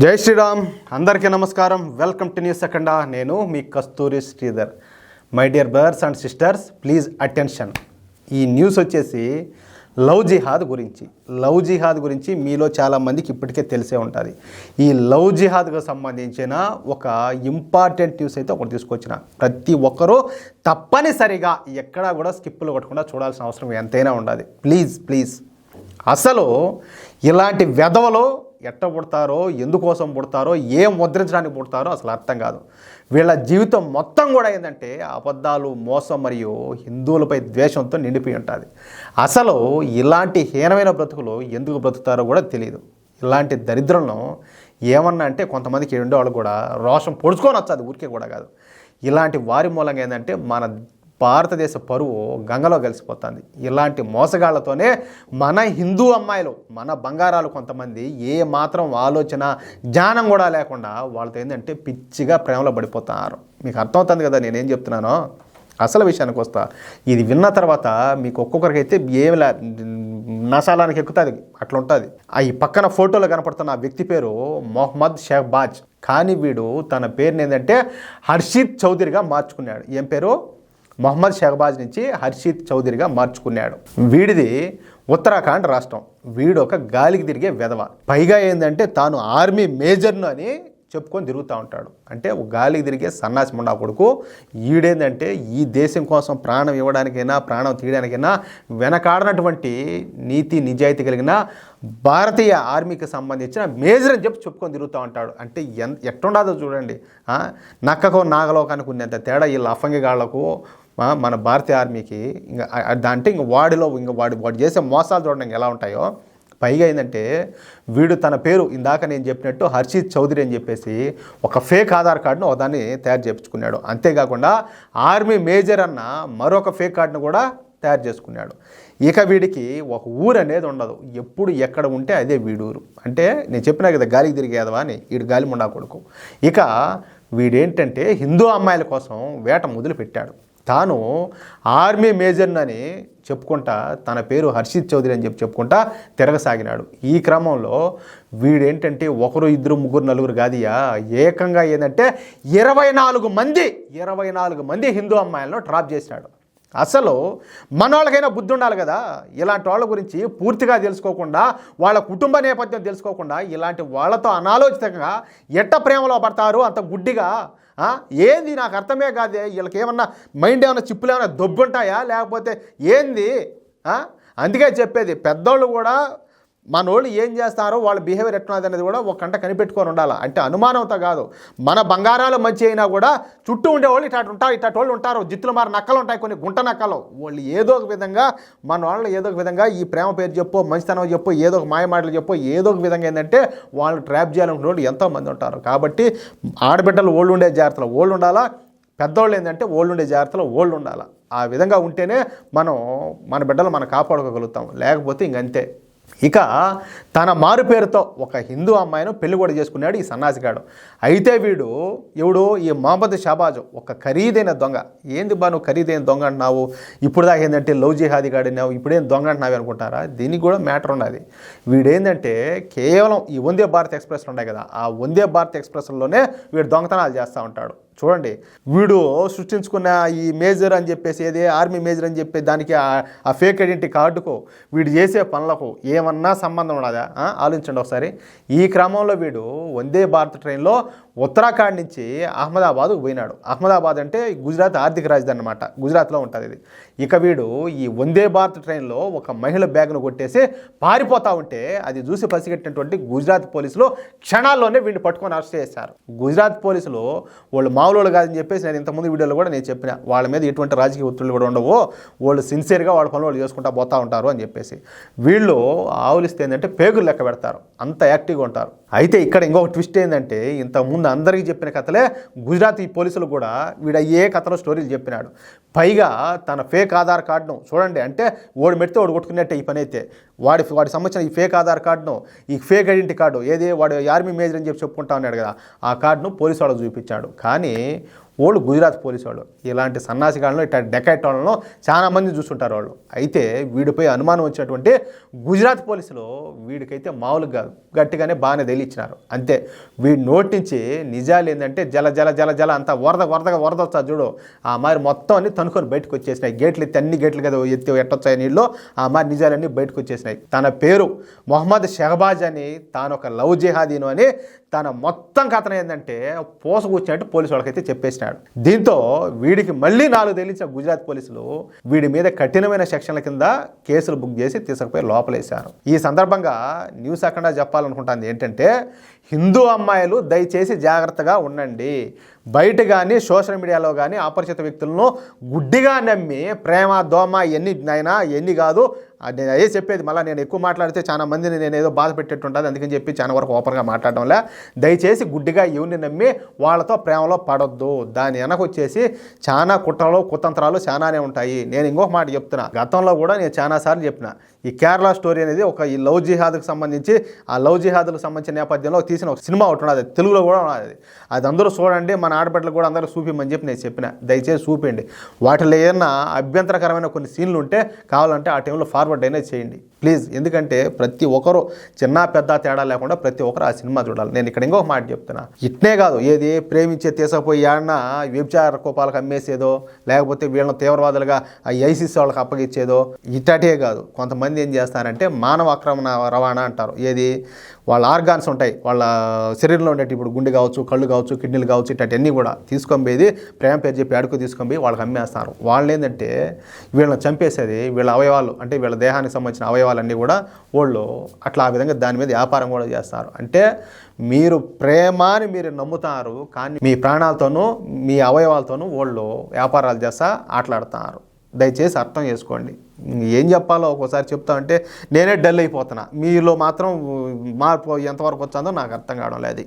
జై శ్రీరామ్. అందరికీ నమస్కారం. వెల్కమ్ టు న్యూస్ సెకండ్ నేను మీ Kasturi Sridhar. My dear brothers and sisters please attention ఈ న్యూస్ వచ్చేసి లవ్ జిహాద్ గురించి. లవ్ జిహాద్ గురించి మీలో చాలామందికి ఇప్పటికే తెలిసే ఉంటుంది. ఈ లవ్ జిహాద్కు సంబంధించిన ఒక ఇంపార్టెంట్ న్యూస్ అయితే ఒకటి తీసుకొచ్చిన. ప్రతి ఒక్కరూ తప్పనిసరిగా ఎక్కడా కూడా స్కిప్పులు కొట్టకుండా చూడాల్సిన అవసరం ఎంతైనా ఉండాలి. ప్లీజ్ ప్లీజ్ అసలు ఇలాంటి వెధవలో ఎట్ట పుడతారో ఎందుకోసం పుడతారో ఏం ముద్రించడానికి పుడతారో అసలు అర్థం కాదు. వీళ్ళ జీవితం మొత్తం కూడా ఏంటంటే అబద్ధాలు మోసం మరియు హిందువులపై ద్వేషంతో నిండిపోయి ఉంటుంది. అసలు ఇలాంటి హీనమైన బ్రతుకులు ఎందుకు బ్రతుకుతారో కూడా తెలియదు ఇలాంటి దరిద్రంలో ఏమన్నా అంటే కొంతమందికి ఉండేవాళ్ళు కూడా రోషం పొడుచుకొని వచ్చాది ఊరికే కూడా కాదు. ఇలాంటి వారి మూలంగా ఏంటంటే మన భారతదేశ పరువు గంగలో కలిసిపోతుంది. ఇలాంటి మోసగాళ్ళతోనే మన హిందూ అమ్మాయిలు మన బంగారాలు కొంతమంది ఏ మాత్రం ఆలోచన జ్ఞానం కూడా లేకుండా వాళ్ళతో ఏంటంటే పిచ్చిగా ప్రేమలో పడిపోతున్నారు మీకు అర్థమవుతుంది కదా నేనేం చెప్తున్నానో? అసలు విషయానికి వస్తా ఇది విన్న తర్వాత మీకు ఒక్కొక్కరికైతే ఏమి లే నశాలానికి ఎక్కుతుంది అట్లా ఉంటుంది ఆ ఈ పక్కన ఫోటోలో కనపడుతున్న ఆ వ్యక్తి పేరు మొహమ్మద్ షెహబాజ్. కానీ వీడు తన పేరుని ఏంటంటే హర్షిత్ చౌదరిగా మార్చుకున్నాడు. ఏం పేరు? మహమ్మద్ షహబాజ్ నుంచి హర్షిత్ చౌదరిగా మార్చుకున్నాడు. వీడిది ఉత్తరాఖండ్ రాష్ట్రం. వీడు ఒక గాలికి తిరిగే వెధవ. పైగా ఏంటంటే తాను ఆర్మీ మేజర్ను అని చెప్పుకొని తిరుగుతూ ఉంటాడు. అంటే గాలికి తిరిగే సన్నాసి ముండా కొడుకు. ఈడేందంటే ఈ దేశం కోసం ప్రాణం ఇవ్వడానికైనా ప్రాణం తీయడానికైనా వెనకాడనటువంటి నీతి నిజాయితీ కలిగిన భారతీయ ఆర్మీకి సంబంధించిన మేజర్ అని చెప్పి చెప్పుకొని తిరుగుతూ ఉంటాడు. అంటే ఎంత ఎట్టుండదో చూడండి. నక్కకో నాగలోకానికి ఉన్నంత తేడా ఈ లఫంగిగాళ్ళకు మన భారతీయ ఆర్మీకి ఇంకా అంటే ఇంకా వాడిలో ఇంకా వాడి వాడు చేసే మోసాలు చూడడానికి ఎలా ఉంటాయో. పైగా ఏంటంటే వీడు తన పేరు ఇందాక నేను చెప్పినట్టు హర్షిత్ చౌదరి అని చెప్పేసి ఒక ఫేక్ ఆధార్ కార్డును ఒకదాన్ని తయారు చేయించుకున్నాడు అంతేకాకుండా ఆర్మీ మేజర్ అన్న మరొక ఫేక్ కార్డును కూడా తయారు చేసుకున్నాడు. ఇక వీడికి ఒక ఊరు అనేది ఉండదు. ఎప్పుడు ఎక్కడ ఉంటే అదే వీడూరు. అంటే నేను చెప్పినా కదా గాలికి తిరిగేదవా అని వీడు గాలి ముండా కొడుకు. ఇక వీడేంటంటే హిందూ అమ్మాయిల కోసం వేట మొదలు పెట్టాడు తాను ఆర్మీ మేజర్నని చెప్పుకుంటా తన పేరు హర్షిత్ చౌదరి అని చెప్పి చెప్పుకుంటా తిరగసాగినాడు. ఈ క్రమంలో వీడేంటంటే ఒకరు ఇద్దరు ముగ్గురు నలుగురు కాదియా ఏకంగా ఏంటంటే ఇరవై నాలుగు మంది ఇరవై నాలుగు మంది హిందూ అమ్మాయిలను ట్రాప్ చేసినాడు. అసలు మనవాళ్ళకైనా బుద్ధి ఉండాలి కదా? ఇలాంటి వాళ్ళ గురించి పూర్తిగా తెలుసుకోకుండా వాళ్ళ కుటుంబ నేపథ్యం తెలుసుకోకుండా ఇలాంటి వాళ్ళతో అనాలోచితంగా ఎట్ట ప్రేమలో పడతారు? అంత గుడ్డిగా ఏంది నాకు అర్థమే కాదే? వీళ్ళకి ఏమన్నా మైండ్ ఏమన్నా చిప్పులు ఏమైనా దొబ్బుంటాయా? లేకపోతే ఏంది? అందుకే చెప్పేది పెద్దోళ్ళు కూడా మనోళ్ళు ఏం చేస్తారో వాళ్ళ బిహేవియర్ ఎట్లున్నది అనేది కూడా ఒక కంట కనిపెట్టుకొని ఉండాలి? అంటే అనుమానంతో కాదు. మన బంగారాలు మంచి అయినా కూడా చుట్టూ ఉండేవాళ్ళు ఇట్లా ఉంటారు ఇట్లా వాళ్ళు ఉంటారు. జిత్తులు మారి నక్కలు ఉంటాయి కొన్ని గుంట నక్కలు. వాళ్ళు ఏదో ఒక విధంగా మన వాళ్ళు ఏదో ఒక విధంగా ఈ ప్రేమ పేరు చెప్పు మంచితనం చెప్పు ఏదో ఒక మాయ మాటలు చెప్పు ఏదో ఒక విధంగా ఏంటంటే వాళ్ళు ట్రాప్ చేయాలనుకునే వాళ్ళు ఎంతోమంది ఉంటారు. కాబట్టి ఆడబిడ్డలు ఓళ్ళు ఉండే జాగ్రత్తలు ఓళ్ళు ఉండాలా? పెద్దోళ్ళు ఏంటంటే ఓళ్ళు ఉండే జాగ్రత్తలో ఓళ్ళు ఉండాలి? ఆ విధంగా ఉంటేనే మనం మన బిడ్డలు మనం కాపాడుకోగలుగుతాం. లేకపోతే ఇంకంతే. ఇక తన మారు పేరుతో ఒక హిందూ అమ్మాయిను పెళ్ళి కూడా చేసుకున్నాడు ఈ సన్నాసిగాడు. అయితే వీడు ఎవడు ఈ మహమ్మద్ షాబాజు ఒక ఖరీదైన దొంగ. ఏంది బా నువ్వు ఖరీదైన దొంగ అంటున్నావు? ఇప్పుడు దాకా ఏంటంటే లవ్ జిహాది గాడినావు ఇప్పుడేం దొంగ అంటున్నావు అనుకుంటారా? దీనికి కూడా మ్యాటర్ ఉన్నది. వీడేంటంటే కేవలం ఈ వందే భారత్ ఎక్స్ప్రెస్లు ఉన్నాయి కదా ఆ వందే భారత్ ఎక్స్ప్రెస్లోనే వీడు దొంగతనాలు చేస్తూ ఉంటాడు. చూడండి. వీడు సృష్టించుకున్న ఈ మేజర్ అని చెప్పేసి ఏది ఆర్మీ మేజర్ అని చెప్పి దానికి ఆ- ఫేక్ ఐడెంటిటీ కార్డుకు వీడు చేసే పనులకు ఏమన్నా సంబంధం ఉన్నదా? ఆలోచించండి ఒకసారి. ఈ క్రమంలో వీడు వందే భారత్ ట్రైన్లో ఉత్తరాఖండ్ నుంచి అహ్మదాబాద్ పోయినాడు. అహ్మదాబాద్ అంటే గుజరాత్ ఆర్థిక రాజధాని అనమాట గుజరాత్లో ఉంటుంది ఇది. ఇక వీడు ఈ వందే భారత్ ట్రైన్లో ఒక మహిళ బ్యాగ్ను కొట్టేసి పారిపోతా ఉంటే అది చూసి పసిగట్టినటువంటి గుజరాత్ పోలీసులు క్షణాల్లోనే వీడిని పట్టుకొని అరెస్ట్ చేశారు. గుజరాత్ పోలీసులు వాళ్ళు మామూలు కాదని చెప్పేసి నేను ఇంతకుముందు వీడియోలో కూడా నేను చెప్పిన వాళ్ళ మీద ఎటువంటి రాజకీయ ఒత్తిళ్ళు కూడా ఉండవు. వాళ్ళు సిన్సియర్గా వాళ్ళ పనులు వాళ్ళు చేసుకుంటా పోతా ఉంటారు అని చెప్పేసి. వీళ్ళు ఆవులిస్తే ఏంటంటే పేగులు లెక్క పెడతారు. అంత యాక్టివ్గా ఉంటారు. అయితే ఇక్కడ ఇంకొక ట్విస్ట్ ఏంటంటే ఇంతకుముందు అందరికీ చెప్పిన కథలే గుజరాత్ ఈ పోలీసులు కూడా వీడ ఏ కథలో స్టోరీలు చెప్పినాడు. పైగా తన ఫేక్ ఆధార్ కార్డును చూడండి అంటే ఓడి మెడితే ఓడి కొట్టుకున్నట్టే ఈ పని అయితే వాడి వాడి సంబంధించిన ఈ ఫేక్ ఆధార్ కార్డును ఈ ఫేక్ ఐడెంటిటీ కార్డు ఏది వాడు ఆర్మీ మేజర్ అని చెప్పి చెప్పుకుంటా ఉన్నాడు కదా ఆ కార్డును పోలీసు వాళ్ళకు చూపించాడు. కానీ ఓల్డ్ గుజరాత్ పోలీసు వాళ్ళు. ఇలాంటి సన్నాసిగాళ్ళను ఇట్లా డెకైట్ వాళ్ళను చాలా మంది చూస్తుంటారు వాళ్ళు. అయితే వీడిపై అనుమానం వచ్చినటువంటి గుజరాత్ పోలీసులు వీడికైతే మామూలుగా గట్టిగానే బాగానే తెలియచ్చినారు అంతే. వీడి నోటి నుంచి నిజాలు ఏంటంటే జల జల జల జల అంతా వరద వరదగా వరద వస్తుంది చూడు. ఆ మరి మొత్తం అన్ని తనుకొని బయటకు వచ్చేసినాయి. గేట్లు ఎత్తి అన్ని గేట్లు కదా ఎత్తి ఎట్టొచ్చాయి నీళ్ళు. ఆ మరి నిజాలన్నీ బయటకు వచ్చేసినాయి. తన పేరు మొహమ్మద్ షహబాజ్ అని తాను ఒక లవ్ జిహాదీను అని తన మొత్తం కథన ఏంటంటే పోసకూర్చినట్టు పోలీసు వాళ్ళకైతే చెప్పేసినాడు దీంతో వీడికి మళ్ళీ నాలుగు తెలిసిన గుజరాత్ పోలీసులు వీడి మీద కఠినమైన సెక్షన్ల కింద కేసులు బుక్ చేసి తీసుకుపోయి లోపలేశారు. ఈ సందర్భంగా న్యూస్ అక్కడ చెప్పాలనుకుంటాను ఏంటంటే హిందూ అమ్మాయిలు దయచేసి జాగ్రత్తగా ఉండండి. బయట కానీ సోషల్ మీడియాలో కానీ అపరిచిత వ్యక్తులను గుడ్డిగా నమ్మి ప్రేమ దోమ ఎన్ని అయినా ఎన్ని కాదు నేను అదే చెప్పేది. మళ్ళీ నేను ఎక్కువ మాట్లాడితే చాలా మందిని నేను ఏదో బాధ పెట్టేట్టుంటుంది. అందుకని చెప్పి చాలా వరకు ఓపెన్గా మాట్లాడడంలే. దయచేసి గుడ్డిగా ఎవరిని నమ్మి వాళ్ళతో ప్రేమలో పడొద్దు. దాని వెనక వచ్చేసి చాలా కుట్రలు కుతంత్రాలు చాలానే ఉంటాయి. నేను ఇంకొక మాట చెప్తున్నా. గతంలో కూడా నేను చాలాసార్లు చెప్పిన. ఈ కేరళ స్టోరీ అనేది ఒక ఈ లవ్ జిహాద్కి సంబంధించి ఆ లవ్ జిహాద్కు సంబంధించిన నేపథ్యంలో తీసిన ఒక సినిమా ఒకటి ఉన్నది. తెలుగులో కూడా ఉన్నది. అది అందరూ చూడండి మన ఆడబిడ్డలు కూడా అందరూ చూపిమని చెప్పి నేను చెప్పిన. దయచేసి చూపిండి వాటిలో ఏదైనా అభ్యంతరకరమైన కొన్ని సీన్లు ఉంటే కావాలంటే ఆ టైంలో ఫార్వర్డ్ అయినా చేయండి. ప్లీజ్. ఎందుకంటే ప్రతి ఒక్కరు చిన్న పెద్ద తేడా లేకుండా ప్రతి ఒక్కరు ఆ సినిమా చూడాలి. నేను ఇక్కడ ఇంకొక మాట చెప్తున్నా. ఇట్నే కాదు ఏది ప్రేమించే తీసుకుపోయి ఆడిన వ్యభిచార కోపాలకు అమ్మేసేదో లేకపోతే వీళ్ళని తీవ్రవాదులుగా ఐసిస్ ఐసీసీ వాళ్ళకి అప్పగించేదో ఇట్టటే కాదు. కొంతమంది ఏం చేస్తారంటే మానవ ఆక్రమణ రవాణా అంటారు. ఏది? వాళ్ళ ఆర్గాన్స్ ఉంటాయి. వాళ్ళ శరీరంలో ఉండేటి ఇప్పుడు గుండె కావచ్చు కళ్ళు కావచ్చు కిడ్నీలు కావచ్చు ఇట్లాంటివన్నీ కూడా తీసుకొని పోయి ప్రేమ పేరు చెప్పి అడుగు తీసుకొని పోయి వాళ్ళకి అమ్మేస్తారు. వాళ్ళు ఏంటంటే వీళ్ళని చంపేసేది వీళ్ళ అవయవాలు అంటే వీళ్ళ దేహానికి సంబంధించిన అవయవాలన్నీ కూడా వాళ్ళు అట్లా ఆ విధంగా దాని మీద వ్యాపారం కూడా చేస్తారు. అంటే మీరు ప్రేమని మీరు నమ్ముతారు కానీ మీ ప్రాణాలతోనూ మీ అవయవాలతోనూ వాళ్ళు వ్యాపారాలు చేస్తా ఆటలాడుతున్నారు దయచేసి అర్థం చేసుకోండి. ఏం చెప్పాలో ఒక్కోసారి చెప్తా అంటే నేనే డల్ అయిపోతున్నా. మీలో మాత్రం మార్పు ఎంతవరకు వచ్చిందో నాకు అర్థం కావడం లేదు.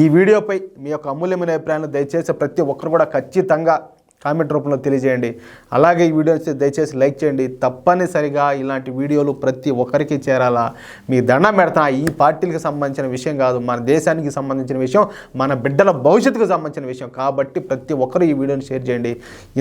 ఈ వీడియోపై మీ యొక్క అమూల్యమైన అభిప్రాయాలను దయచేసి ప్రతి ఒక్కరు కూడా ఖచ్చితంగా కామెంట్ రూపంలో తెలియజేయండి. అలాగే ఈ వీడియో దయచేసి లైక్ చేయండి. తప్పనిసరిగా ఇలాంటి వీడియోలు ప్రతి ఒక్కరికి చేరాలా. మీ దండం పెడతా ఈ పార్టీలకు సంబంధించిన విషయం కాదు మన దేశానికి సంబంధించిన విషయం మన బిడ్డల భవిష్యత్తుకు సంబంధించిన విషయం. కాబట్టి ప్రతి ఒక్కరు ఈ వీడియోని షేర్ చేయండి.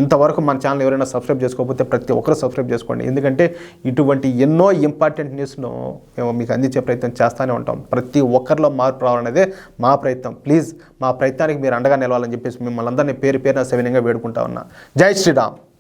ఇంతవరకు మన ఛానల్ ఎవరైనా సబ్స్క్రైబ్ చేసుకోకపోతే ప్రతి ఒక్కరు సబ్స్క్రైబ్ చేసుకోండి. ఎందుకంటే ఇటువంటి ఎన్నో ఇంపార్టెంట్ న్యూస్ను మేము మీకు అందించే ప్రయత్నం చేస్తూనే ఉంటాం. ప్రతి ఒక్కరిలో మార్పు రావాలనేదే మా ప్రయత్నం. ప్లీజ్ మా ప్రయత్నానికి మీరు అండగా నిలవాలని చెప్పేసి మిమ్మల్ని అందరినీ పేరు పేరున సవినంగా వేడుకుంటాం ఉన్నా జై శ్రీరామ్.